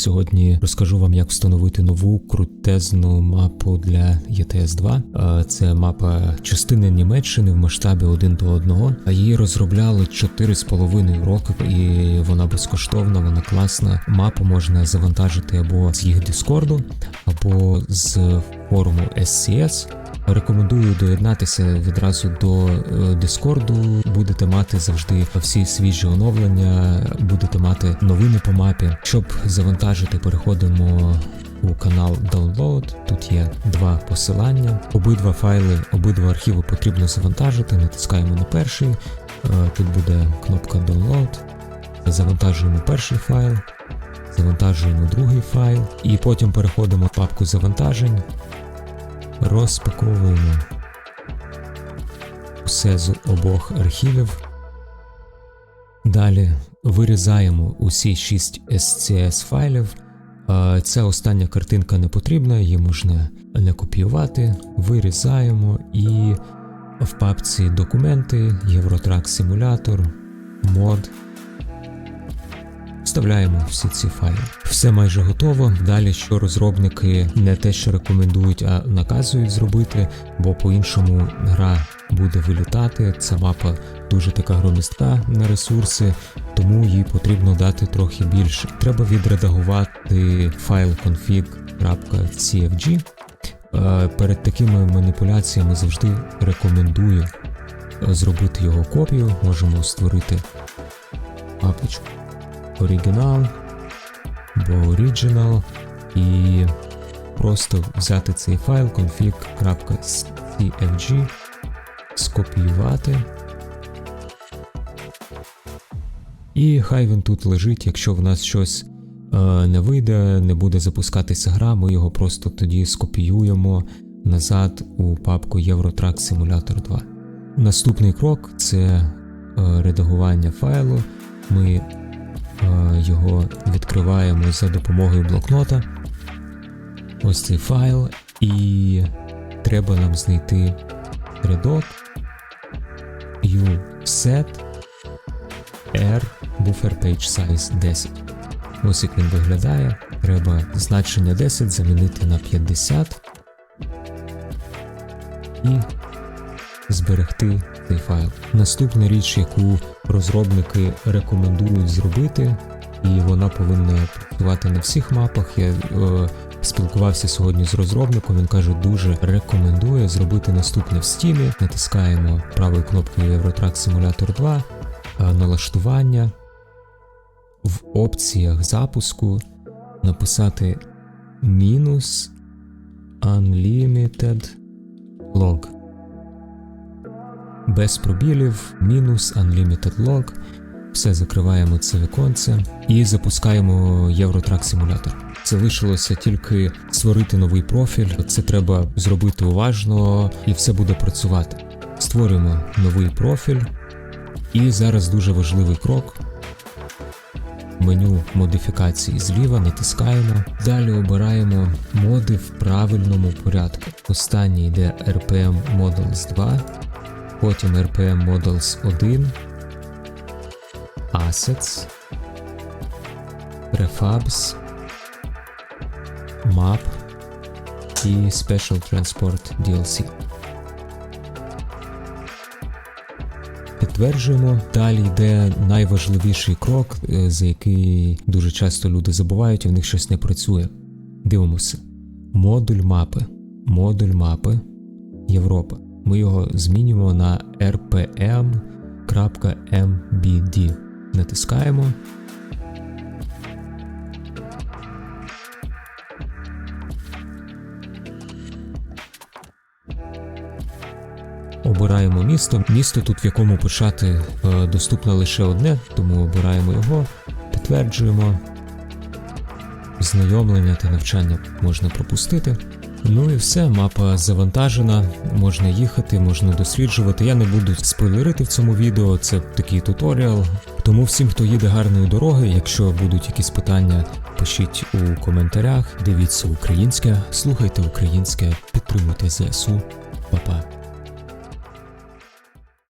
Сьогодні розкажу вам, як встановити нову крутезну мапу для ETS 2. Е, Це мапа частини Німеччини в масштабі 1 до 1. Її розробляли 4,5 роки, і вона безкоштовна, вона класна. Мапу можна завантажити або з їх Дискорду, або з форуму SCS. Рекомендую доєднатися відразу до е, Дискорду. Будете мати завжди всі свіжі оновлення, будете мати новини по мапі. Щоб завантажити, переходимо у канал Download. Тут є два посилання. Обидва файли, обидва архіви потрібно завантажити. Натискаємо на перший. Е, Тут буде кнопка Download. Завантажуємо перший файл. Завантажуємо другий файл і потім переходимо в папку завантажень. Розпаковуємо все з обох архівів. Далі вирізаємо усі 6 SCS файлів. Ця остання картинка не потрібна, її можна не копіювати. Вирізаємо і в папці документи, Євротрак симулятор, мод. Вставляємо всі ці файли. Все майже готово. Далі, що розробники не те, що рекомендують, а наказують зробити, бо по-іншому гра буде вилітати. Ця мапа дуже така громістка на ресурси, тому їй потрібно дати трохи більше. Треба відредагувати файл config.cfg. Е, Перед такими маніпуляціями завжди рекомендую зробити його копію. Можемо створити папочку оригінал або original і просто взяти цей файл config.cfg, скопіювати. І хай він тут лежить, якщо в нас щось е, не вийде, не буде запускатися гра, ми його просто тоді скопіюємо назад у папку Eurotrack Simulator 2. Наступний крок це е, редагування файлу. Ми його відкриваємо за допомогою блокнота. Ось цей файл, і треба нам знайти рядок uset r buffer page size 10. Ось як він виглядає. Треба значення 10 замінити на 50 і зберегти цей файл. Наступна річ, яку розробники рекомендують зробити, і вона повинна працювати на всіх мапах. Я е, спілкувався сьогодні з розробником. Він каже, дуже рекомендує зробити наступне в стімі. Натискаємо правою кнопкою Eurotrack Simulator 2, е, налаштування. В опціях запуску написати мінус unlimited log без пробілів, мінус Unlimited Log. Все закриваємо це віконце і запускаємо Eurotrack Simulator. Залишилося тільки створити новий профіль. Це треба зробити уважно і все буде працювати. Створюємо новий профіль. І зараз дуже важливий крок. Меню модифікації зліва натискаємо. Далі обираємо моди в правильному порядку. Останній йде RPM Models 2 потім RPM Models 1, Assets, Prefabs, Map і Special Transport DLC. Підтверджуємо, далі йде найважливіший крок, е, за який дуже часто люди забувають, і в них щось не працює. Дивимося. Модуль мапи. Модуль мапи Європа ми його змінюємо на rpm.mbd. Натискаємо. Обираємо місто. Місто тут, в якому почати е, доступно лише одне, тому обираємо його, підтверджуємо. Знайомлення та навчання можна пропустити. Ну і все, мапа завантажена, можна їхати, можна досліджувати. Я не буду спойлерити в цьому відео, це такий туторіал. Тому всім, хто їде гарної дороги, якщо будуть якісь питання, пишіть у коментарях. Дивіться українське, слухайте українське, підтримуйте ЗСУ. Па-па.